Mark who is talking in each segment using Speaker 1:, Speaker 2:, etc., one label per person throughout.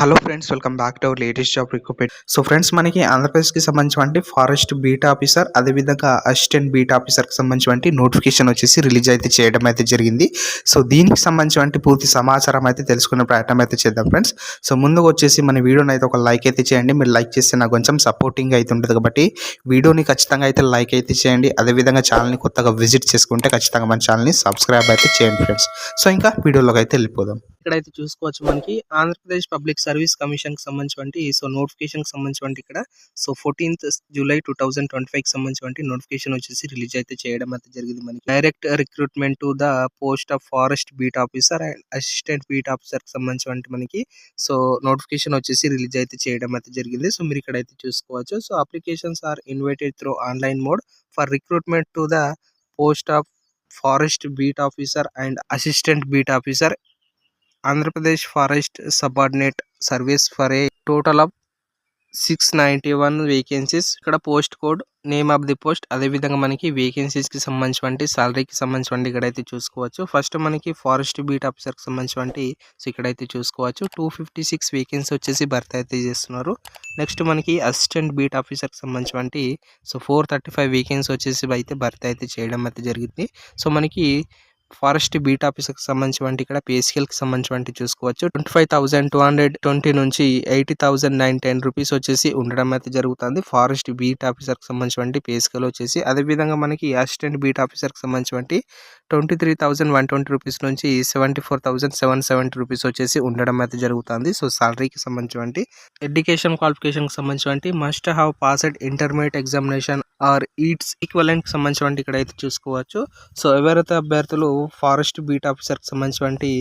Speaker 1: Hello friends welcome back to our latest job recruitment so friends మనకి ఆంధ్రప్రదేశ్కి సంబంధించి forest beat officer అదేవిధంగా assistant beat ఆఫీసర్కి సంబంధించి నోటిఫికేషన్ వచ్చేసి రిలీజ్ అయితే చేయడం అయితే జరిగింది. సో దీనికి సంబంధించి పూర్తి సమాచారం అయితే తెలుసుకునే ప్రయత్నం అయితే చేద్దాం ఫ్రెండ్స్ సో ముందుకు వచ్చేసి మన వీడియోని అయితే ఒక లైక్ అయితే చేయండి. మీరు లైక్ చేస్తే నాకు కొంచెం సపోర్టింగ్ అయితే ఉంటుంది కాబట్టి వీడియోని ఖచ్చితంగా అయితే లైక్ అయితే చేయండి. అదేవిధంగా ఛానల్ని కొత్తగా విజిట్ చేసుకుంటే ఖచ్చితంగా మన ఛానల్ని సబ్స్క్రైబ్ అయితే చేయండి ఫ్రెండ్స్ సో ఇంకా వీడియోలోకి అయితే వెళ్ళిపోదాం.
Speaker 2: ఇక్కడైతే చూసుకోవచ్చు మనకి ఆంధ్రప్రదేశ్ పబ్లిక్ సర్వీస్ కమిషన్కి సంబంధించి సో నోటిఫికేషన్కి సంబంధించి ఇక్కడ. So fourteenth July two thousand twenty ఫైవ్కి సంబంధించి నోటిఫికేషన్ వచ్చేసి రిలీజ్ అయితే చేయడం అయితే జరిగింది మనకి. Direct recruitment to the post of forest beat officer and assistant beat ఆఫీసర్కి సంబంధించి మనకి సో నోటిఫికేషన్ వచ్చేసి రిలీజ్ అయితే చేయడం అయితే జరిగింది. సో మీరు ఇక్కడ అయితే చూసుకోవచ్చు. So applications are invited through online mode for recruitment to the post of forest beat officer and assistant beat officer. Andhra Pradesh forest subordinate service for a total of six ninety one vacancies. ఇక్కడ post code name of the post అదే విధంగా మనకి వేకెన్సీస్కి సంబంధించి సాలరీకి సంబంధించి ఇక్కడైతే చూసుకోవచ్చు. First మనకి forest beat ఆఫీసర్కి సంబంధించి సో ఇక్కడైతే చూసుకోవచ్చు. టూ ఫిఫ్టీ సిక్స్ వేకెన్సీ వచ్చేసి భర్తీ అయితే చేస్తున్నారు. నెక్స్ట్ మనకి అసిస్టెంట్ బీట్ ఆఫీసర్కి సంబంధించి so four thirty five vacancy వచ్చేసి అయితే భర్తీ అయితే చేయడం అయితే జరిగింది. సో మనకి ఫారెస్ట్ బీట్ ఆఫీసర్కి సంబంధించి ఇక్కడ పేస్కేల్కి సంబంధించి చూసుకోవచ్చు. Twenty five thousand two hundred twenty నుంచి eighty thousand nine ten rupees వచ్చేసి ఉండడం అయితే జరుగుతుంది. ఫారెస్ట్ బీట్ ఆఫీసర్కి సంబంధించి పిఎస్కేల్ వచ్చేసి. అదేవిధంగా మనకి అసిస్టెంట్ బీట్ ఆఫీసర్కి సంబంధించి twenty three thousand one twenty rupees నుంచి seventy four thousand seven seventy rupees వచ్చేసి ఉండడం అయితే జరుగుతుంది. సో సాలరీకి సంబంధించి ఎడ్యుకేషన్ క్వాలిఫికేషన్కి సంబంధించి must have passed intermediate examination or its equivalent సంబంధించి ఇక్కడ అయితే చూసుకోవచ్చు. సో ఎవరైతే అభ్యర్థులు ఫారెస్ట్ బీట్ ఆఫీసర్కి సంబంధించి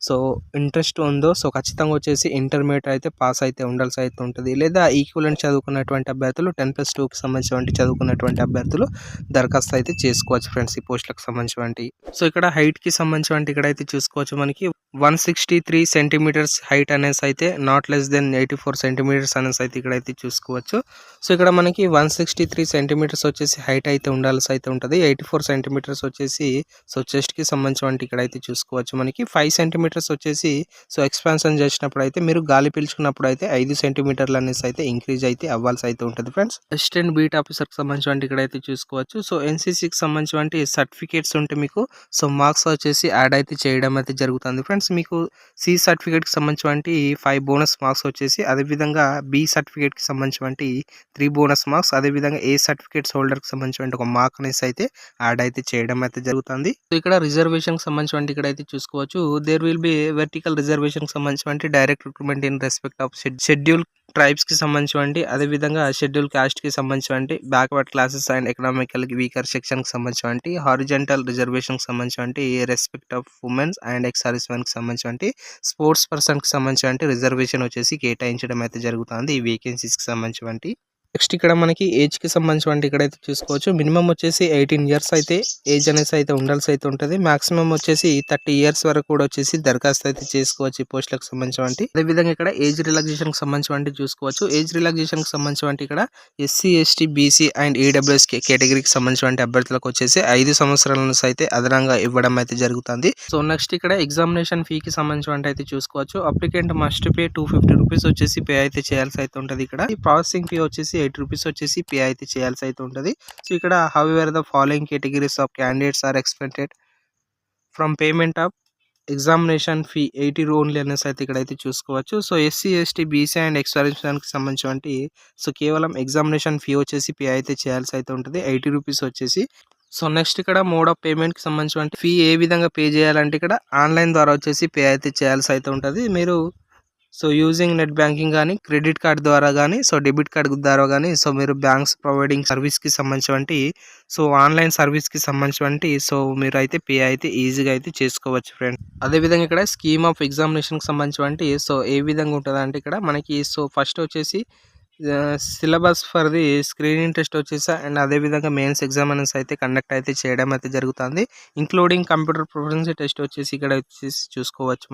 Speaker 2: సో ఇంట్రెస్ట్ ఉందో సో ఖచ్చితంగా వచ్చేసి ఇంటర్మీడియట్ అయితే పాస్ అయితే ఉండాల్సి అయితే ఉంటుంది. లేదా ఈక్వలెంట్ చదువుకున్నటువంటి అభ్యర్థులు టెన్ ప్లస్ టూకి సంబంధించినటువంటి చదువుకున్నటువంటి అభ్యర్థులు దరఖాస్తు అయితే చేసుకోవచ్చు ఫ్రెండ్స్ ఈ పోస్టులకు సంబంధించినటువంటి. సో ఇక్కడ హైట్కి సంబంధించినటువంటి ఇక్కడైతే చూసుకోవచ్చు మనకి. One sixty three centimetres height అనేసి అయితే not less than eighty four centimetres అనేసి అయితే ఇక్కడైతే చూసుకోవచ్చు. సో ఇక్కడ మనకి వన్ సిక్స్టీ త్రీ సెంటీమీటర్స్ వచ్చేసి హైట్ అయితే ఉండాల్సి అయితే ఉంటుంది. ఎయిటీ ఫోర్ సెంటీమీటర్స్ వచ్చేసి సో చెస్ట్కి సంబంధించి ఇక్కడ అయితే చూసుకోవచ్చు మనకి. ఫైవ్ సెంటీమీటర్స్ వచ్చేసి సో ఎక్స్పాన్షన్ చేసినప్పుడు అయితే మీరు గాలి పీల్చుకున్నప్పుడు అయితే ఐదు సెంటీమీటర్లు అనేసి అయితే ఇంక్రీజ్ అయితే అవ్వాల్సి అయితే ఉంటుంది ఫ్రెండ్స్. అసిస్టెంట్ బీట్ ఆఫీసర్కి సంబంధించి ఇక్కడైతే చూసుకోవచ్చు. సో ఎన్సీసీకి సంబంధించి సర్టిఫికేట్స్ ఉంటే మీకు సో మార్క్స్ వచ్చేసి యాడ్ అయితే చేయడం అయితే జరుగుతుంది ఫ్రెండ్స్. మీకు సి సర్టిఫికేట్కి సంబంధించి ఫైవ్ బోనస్ మార్క్స్ వచ్చేసి అదేవిధంగా బి సర్టిఫికేట్కి సంబంధించి త్రీ బోనస్ మార్క్స్ అదేవిధంగా ఏ సర్టిఫికేట్స్ హోల్డర్కి సంబంధించి ఒక మార్క్ అనేసి అయితే యాడ్ అయితే చేయడం అయితే జరుగుతుంది. సో ఇక్కడ రిజర్వేషన్కి సంబంధించి ఇక్కడ అయితే చూసుకోవచ్చు. దేర్ విల్ బి వెర్టికల్ రిజర్వేషన్కి సంబంధించి direct recruitment in respect of schedule ట్రైబ్స్కి సంబంధించి అదేవిధంగా షెడ్యూల్ కాస్ట్కి సంబంధించి backward classes and economical weaker సెక్షన్కి సంబంధించి హారిజెంటల్ రిజర్వేషన్కి సంబంధించి respect of womens and ex service మెన్కి సంబంధించి స్పోర్ట్స్ పర్సన్కి సంబంధించి రిజర్వేషన్ వచ్చేసి కేటాయించడం అయితే జరుగుతుంది ఈ వేకెన్సీస్కి సంబంధించి నెక్స్ట్ ఇక్కడ మనకి ఏజ్కి సంబంధించి ఇక్కడ అయితే చూసుకోవచ్చు. మినిమం వచ్చేసి ఎయిటీన్ ఇయర్స్ అయితే ఏజ్ అనేసి అయితే ఉండాల్సి అయితే ఉంటుంది. మాక్సిమం వచ్చేసి థర్టీ ఇయర్స్ వరకు కూడా వచ్చేసి దరఖాస్తు అయితే చేసుకోవచ్చు ఈ పోస్టులకు సంబంధించి అదేవిధంగా ఇక్కడ ఏజ్ రిలాక్సేషన్కి సంబంధించి చూసుకోవచ్చు. ఏజ్ రిలాక్సేషన్కి సంబంధించి ఇక్కడ SC ST BC and EWS కేటగిరీకి సంబంధించిన అభ్యర్థులకు వచ్చేసి ఐదు సంవత్సరాల నుంచి అయితే అదనంగా ఇవ్వడం అయితే జరుగుతుంది. సో నెక్స్ట్ ఇక్కడ ఎగ్జామినేషన్ ఫీకి సంబంధించి అయితే చూసుకోవచ్చు. Applicant must pay two fifty rupees వచ్చేసి పే అయితే చేయాల్సి అయితే ఉంటుంది ఇక్కడ. ఈ ప్రాసెసింగ్ ఫీ వచ్చేసి ఎయిట్ రూపీస్ వచ్చేసి పే అయితే చేయాల్సి అయితే ఉంటుంది. సో ఇక్కడ however the following categories of candidates are expected from payment of examination fee eighty only అనేసి అయితే ఇక్కడ అయితే చూసుకోవచ్చు. So SC ST BC and ఎక్స్పర్షన్కి సంబంధించి సో కేవలం ఎగ్జామినేషన్ ఫీ వచ్చేసి పే అయితే చేయాల్సి అయితే ఉంటుంది. ఎయిటీ రూపీస్ వచ్చేసి. సో నెక్స్ట్ ఇక్కడ మోడ్ ఆఫ్ పేమెంట్కి సంబంధించి ఫీ ఏ విధంగా పే చేయాలంటే ఇక్కడ ఆన్లైన్ ద్వారా వచ్చేసి పే అయితే చేయాల్సి అయితే ఉంటుంది. మీరు సో యూజింగ్ నెట్ బ్యాంకింగ్ కానీ క్రెడిట్ కార్డ్ ద్వారా కానీ సో డెబిట్ కార్డ్ ద్వారా కానీ సో మీరు బ్యాంక్స్ ప్రొవైడింగ్ సర్వీస్కి సంబంధించి సో ఆన్లైన్ సర్వీస్కి సంబంధించి సో మీరు అయితే పే అయితే ఈజీగా అయితే చేసుకోవచ్చు ఫ్రెండ్ అదేవిధంగా ఇక్కడ స్కీమ్ ఆఫ్ ఎగ్జామినేషన్కి సంబంధించి సో ఏ విధంగా ఉంటుందంటే ఇక్కడ మనకి సో ఫస్ట్ వచ్చేసి syllabus for the screening test వచ్చేసి అండ్ అదేవిధంగా మెయిన్స్ ఎగ్జామ్ అనేసి అయితే కండక్ట్ అయితే చేయడం అయితే జరుగుతుంది. ఇంక్లూడింగ్ కంప్యూటర్ ప్రిఫరెన్స్ టెస్ట్ వచ్చేసి ఇక్కడ వచ్చేసి చూసుకోవచ్చు.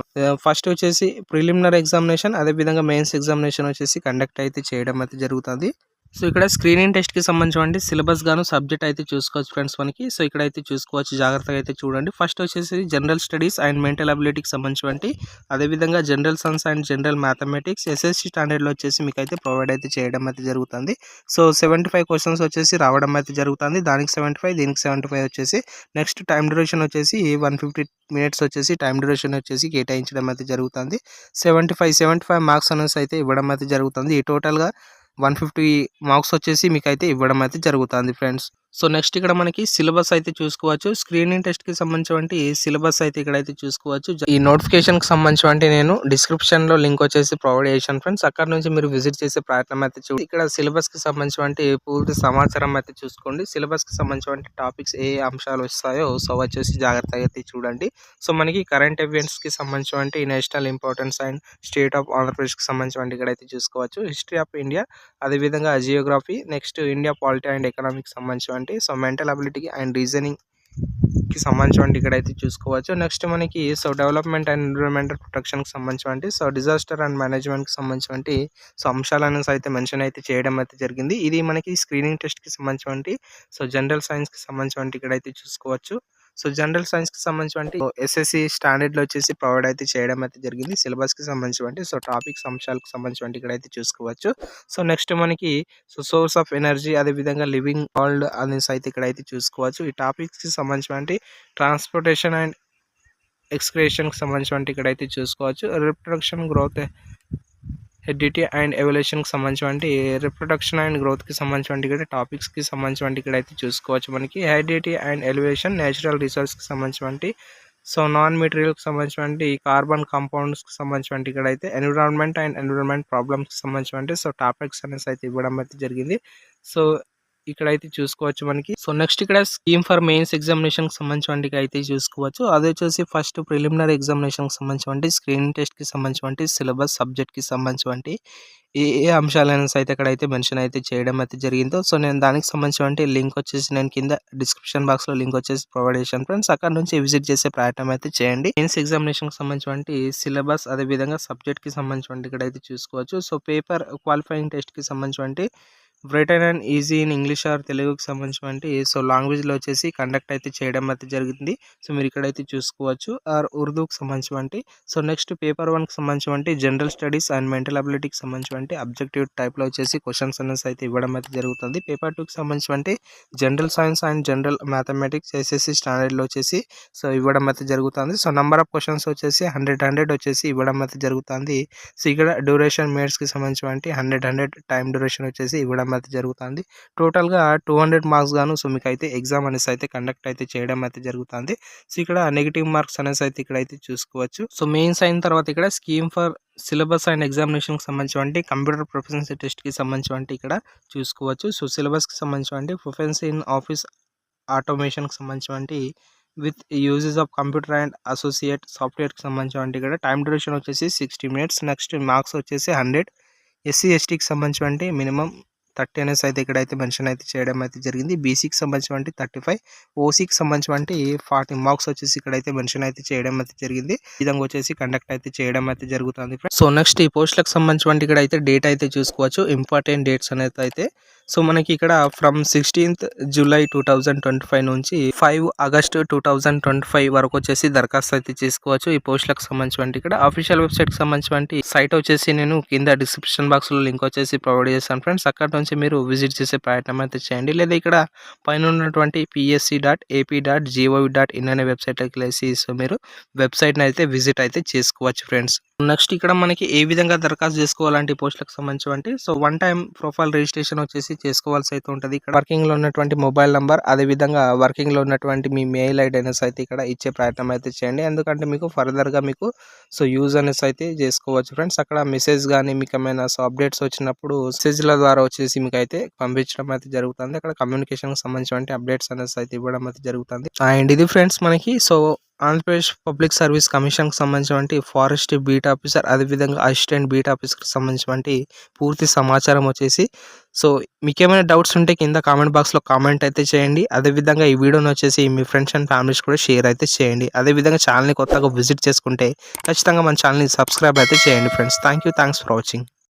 Speaker 2: ఫస్ట్ వచ్చేసి ప్రిలిమినరీ ఎగ్జామినేషన్ అదేవిధంగా మెయిన్స్ ఎగ్జామినేషన్ వచ్చేసి కండక్ట్ అయితే చేయడం అయితే జరుగుతుంది. సో ఇక్కడ స్క్రీనింగ్ టెస్ట్కి సంబంధించి సిలబస్ గాను సబ్జెక్ట్ అయితే చూసుకోవచ్చు ఫ్రెండ్స్ మనకి. సో ఇక్కడ అయితే చూసుకోవచ్చు జాగ్రత్తగా అయితే చూడండి. ఫస్ట్ వచ్చేసి జనరల్ స్టడీస్ అండ్ మెంటల్ అబిలిటీకి సంబంధించి అదేవిధంగా general science and general mathematics SSC స్టాండర్డ్లో వచ్చేసి మీకు అయితే ప్రొవైడ్ అయితే చేయడం అయితే జరుగుతుంది. సో సెవెంటీ ఫైవ్ క్వశ్చన్స్ వచ్చేసి రావడం అయితే జరుగుతుంది. దానికి సెవెంటీ ఫైవ్ దీనికి సెవెంటీ ఫైవ్ వచ్చేసి నెక్స్ట్ టైం డ్యూరేషన్ వచ్చేసి వన్ ఫిఫ్టీ మినిట్స్ వచ్చేసి టైం డ్యూరేషన్ వచ్చేసి కేటాయించడం అయితే జరుగుతుంది. Seventy five seventy five marks అనేసి అయితే ఇవ్వడం అయితే జరుగుతుంది. ఈ టోటల్గా వన్ ఫిఫ్టీ మార్క్స్ వచ్చేసి మీకు అయితే ఇవ్వడం అయితే జరుగుతుంది ఫ్రెండ్స్. సో నెక్స్ట్ ఇక్కడ మనకి సిలబస్ అయితే చూసుకోవచ్చు. స్క్రీనింగ్ టెస్ట్కి సంబంధించి సిలబస్ అయితే ఇక్కడ అయితే చూసుకోవచ్చు ఈ నోటిఫికేషన్కి సంబంధించి నేను డిస్క్రిప్షన్లో లింక్ వచ్చేసి ప్రొవైడ్ చేశాను ఫ్రెండ్స్. అక్కడ నుంచి మీరు విజిట్ చేసే ప్రయత్నం అయితే చూడండి ఇక్కడ సిలబస్కి సంబంధించి పూర్తి సమాచారం అయితే చూసుకోండి. సిలబస్కి సంబంధించి టాపిక్స్ ఏ అంశాలు వస్తాయో సో వచ్చేసి జాగ్రత్తగా అయితే చూడండి. సో మనకి కరెంట్ ఈవెంట్స్కి సంబంధించి national importance and state of ఆంధ్రప్రదేశ్కి సంబంధించి ఇక్కడ అయితే చూసుకోవచ్చు. హిస్టరీ ఆఫ్ ఇండియా అదేవిధంగా geography next India polity and economic సంబంధించి సో మెంటల్ అబిలిటీకి అండ్ రీజనింగ్కి సంబంధించి ఇక్కడ అయితే చూసుకోవచ్చు. నెక్స్ట్ మనకి సో డెవలప్మెంట్ అండ్ ఎన్విరాన్మెంటల్ ప్రొటెక్షన్కి సంబంధించి సో డిజాస్టర్ అండ్ మేనేజ్మెంట్కి సంబంధించి సో అంశాలను అయితే మెన్షన్ అయితే చేయడం అయితే జరిగింది. ఇది మనకి స్క్రీనింగ్ టెస్ట్కి సంబంధించి సో జనరల్ సైన్స్కి సంబంధించి ఇక్కడ అయితే చూసుకోవచ్చు. సో జనరల్ సైన్స్కి సంబంధించి ఎస్ఎస్సి స్టాండర్డ్లో వచ్చేసి ప్రొవైడ్ అయితే చేయడం అయితే జరిగింది. సిలబస్కి సంబంధించి సో టాపిక్స్ అంశాలకు సంబంధించి ఇక్కడ అయితే చూసుకోవచ్చు. సో నెక్స్ట్ మనకి సో సోర్స్ ఆఫ్ ఎనర్జీ అదే విధంగా లివింగ్ వరల్డ్ అనేసి అయితే ఇక్కడ అయితే చూసుకోవచ్చు. ఈ టాపిక్స్కి సంబంధించి ట్రాన్స్పోర్టేషన్ అండ్ ఎక్స్క్రేషన్కి సంబంధించి ఇక్కడ అయితే చూసుకోవచ్చు. రిప్రొడక్షన్ గ్రోత్ హెడిటీ అండ్ ఎవల్యూషన్కి సంబంధించినటువంటి రిప్రొడక్షన్ అండ్ గ్రోత్కి సంబంధించినటువంటి ఇక్కడ టాపిక్స్కి సంబంధించి ఇక్కడ అయితే చూసుకోవచ్చు మనకి. హెడిటీ అండ్ ఎలివేషన్ నేచురల్ రిసోర్స్కి సంబంధించినటువంటి సో నాన్ మెటీరియల్కి సంబంధించినటువంటి కార్బన్ కాంపౌండ్స్కి సంబంధించినటువంటి ఇక్కడ అయితే ఎన్విరాన్మెంట్ అండ్ ఎన్విరాన్మెంట్ ప్రాబ్లమ్స్కి సంబంధించినటువంటి సో టాపిక్స్ అనేసి అయితే ఇవ్వడం అయితే జరిగింది. సో ఇక్కడ అయితే చూసుకోవచ్చు మనకి. సో నెక్స్ట్ ఇక్కడ స్కీమ్ ఫర్ మెయిన్స్ ఎగ్జామినేషన్కి సంబంధించి అయితే చూసుకోవచ్చు. అదే వచ్చేసి ఫస్ట్ ప్రిలిమినరీ ఎగ్జామినేషన్కి సంబంధించి స్క్రీన్ టెస్ట్కి సంబంధించి సిలబస్ సబ్జెక్ట్కి సంబంధించి ఏ ఏ అంశాలను అయితే ఇక్కడ అయితే మెన్షన్ అయితే చేయడం అయితే జరిగిందో. సో నేను దానికి సంబంధించి లింక్ వచ్చేసి నేను కింద డిస్క్రిప్షన్ బాక్స్లో లింక్ వచ్చేసి ప్రొవైడ్ చేశాను ఫ్రెండ్స్. అక్కడ నుంచి విజిట్ చేసే ప్రయత్నం అయితే చేయండి. మెయిన్స్ ఎగ్జామినేషన్కి సంబంధించి సిలబస్ అదే విధంగా సబ్జెక్ట్కి సంబంధించి ఇక్కడ అయితే చూసుకోవచ్చు. సో పేపర్ క్వాలిఫైయింగ్ టెస్ట్కి సంబంధించి written and essay in English or తెలుగుకి సంబంధించినటువంటి సో లాంగ్వేజ్లో వచ్చేసి కండక్ట్ అయితే చేయడం అయితే జరిగింది. సో మీరు ఇక్కడైతే చూసుకోవచ్చు. ఆర్ ఉర్దూకి సంబంధించినటువంటి సో నెక్స్ట్ పేపర్ వన్కి సంబంధించినటువంటి జనరల్ స్టడీస్ అండ్ మెంటల్ అబిలిటీకి సంబంధించినటువంటి అబ్జెక్టివ్ టైప్లో వచ్చేసి క్వశ్చన్స్ అనేసి అయితే ఇవ్వడం అయితే జరుగుతుంది. పేపర్ టూకి సంబంధించినటువంటి general science and general mathematics SSC స్టాండర్డ్లో వచ్చేసి సో ఇవ్వడం అయితే జరుగుతుంది. సో నెంబర్ ఆఫ్ క్వశ్చన్స్ వచ్చేసి హండ్రెడ్ హండ్రెడ్ వచ్చేసి ఇవ్వడం అయితే జరుగుతుంది. సో ఇక్కడ డ్యూరేషన్ మేడ్స్కి సంబంధించినటువంటి హండ్రెడ్ హండ్రెడ్ టైం డ్యూరేషన్ వచ్చేసి ఇవ్వడం అయితే జరుగుతుంది. టోటల్గా టూ హండ్రెడ్ మార్క్స్ గాను సో మీకు అయితే ఎగ్జామ్ అనేసి అయితే కండక్ట్ అయితే చేయడం అయితే జరుగుతుంది. సో ఇక్కడ నెగిటివ్ మార్క్స్ అనేసి అయితే ఇక్కడ అయితే చూసుకోవచ్చు. సో మెయిన్స్ అయిన తర్వాత ఇక్కడ స్కీమ్ ఫర్ సిలబస్ అండ్ ఎగ్జామినేషన్కి సంబంధించి కంప్యూటర్ ప్రొఫెషన్సీ టెస్ట్కి సంబంధించి ఇక్కడ చూసుకోవచ్చు. సో సిలబస్కి సంబంధించి ప్రొఫెన్సీ ఇన్ ఆఫీస్ ఆటోమేషన్కి సంబంధించి with uses of computer and associate సాఫ్ట్వేర్కి సంబంధించి ఇక్కడ టైం డ్యూరేషన్ వచ్చేసి సిక్స్టీ మినిట్స్. నెక్స్ట్ మార్క్స్ వచ్చేసి హండ్రెడ్. ఎస్సీ ఎస్టీకి సంబంధించి మినిమం థర్టీ అనేసి అయితే ఇక్కడైతే మెన్షన్ అయితే చేయడం అయితే జరిగింది. బీసీకి సంబంధించి థర్టీ ఫైవ్ ఓసీకి సంబంధించి ఫార్టీ మార్క్స్ వచ్చేసి ఇక్కడైతే మెన్షన్ అయితే చేయడం అయితే జరిగింది. విధంగా వచ్చేసి కండక్ట్ అయితే చేయడం అయితే జరుగుతుంది. సో నెక్స్ట్ ఈ పోస్టులకు సంబంధించి ఇక్కడ అయితే డేట్ అయితే చూసుకోవచ్చు. ఇంపార్టెంట్ డేట్స్ అనేది అయితే సో మనకి ఇక్కడ from sixteenth July two thousand twenty five నుంచి five August two thousand twenty five వరకు వచ్చేసి దరఖాస్తు అయితే చేసుకోవచ్చు. ఈ పోస్టులకు సంబంధించి ఇక్కడ అఫీషియల్ వెబ్సైట్కి సంబంధించి సైట్ వచ్చేసి నేను కింద డిస్క్రిప్షన్ బాక్స్లో లింక్ వచ్చేసి ప్రొవైడ్ చేస్తాను ఫ్రెండ్స్ అక్కడ నుంచి మీరు విజిట్ చేసే ప్రయత్నం అయితే చేయండి. లేదా ఇక్కడ పైన ఉన్నటువంటి PSC dot AP dot GOV dot in అనే వెబ్సైట్కి వెళ్ళేసి సో మీరు వెబ్సైట్ని అయితే విజిట్ అయితే చేసుకోవచ్చు ఫ్రెండ్స్ నెక్స్ట్ ఇక్కడ మనకి ఏ విధంగా దరఖాస్తు చేసుకోవాలంటే పోస్టులకు సంబంధించి so one time profile registration వచ్చేసి చేసుకోవాల్సి అయితే ఉంటుంది. ఇక్కడ వర్కింగ్లో ఉన్నటువంటి మొబైల్ నంబర్ అదే విధంగా వర్కింగ్లో ఉన్నటువంటి మీ మెయిల్ ఐడి అనేసి అయితే ఇక్కడ ఇచ్చే ప్రయత్నం అయితే చేయండి. ఎందుకంటే మీకు ఫర్దర్గా మీకు సో యూజ్ అనేసి అయితే చేసుకోవచ్చు ఫ్రెండ్స్ అక్కడ మెసేజ్ కానీ మీకు ఏమైనా సో అప్డేట్స్ వచ్చినప్పుడు మెసేజ్ల ద్వారా వచ్చేసి మీకు అయితే పంపించడం అయితే జరుగుతుంది. అక్కడ కమ్యూనికేషన్ సంబంధించిన అప్డేట్స్ అనేసి అయితే ఇవ్వడం అయితే జరుగుతుంది. అండ్ ఇది ఫ్రెండ్స్ మనకి సో ఆంధ్రప్రదేశ్ పబ్లిక్ సర్వీస్ కమిషన్కి సంబంధించినటువంటి ఫారెస్ట్ బీట్ ఆఫీసర్ అదేవిధంగా అసిస్టెంట్ బీట్ ఆఫీసర్కి సంబంధించినటువంటి పూర్తి సమాచారం వచ్చేసి సో మీకు ఏమైనా డౌట్స్ ఉంటే కింద కామెంట్ బాక్స్లో కామెంట్ అయితే చేయండి. అదేవిధంగా ఈ వీడియోని వచ్చేసి మీ ఫ్రెండ్స్ అండ్ ఫ్యామిలీస్ కూడా షేర్ అయితే చేయండి. అదేవిధంగా ఛానల్ని కొత్తగా విజిట్ చేసుకుంటే ఖచ్చితంగా మన ఛానల్ని సబ్స్క్రైబ్ అయితే చేయండి friends. Thank you thanks for watching.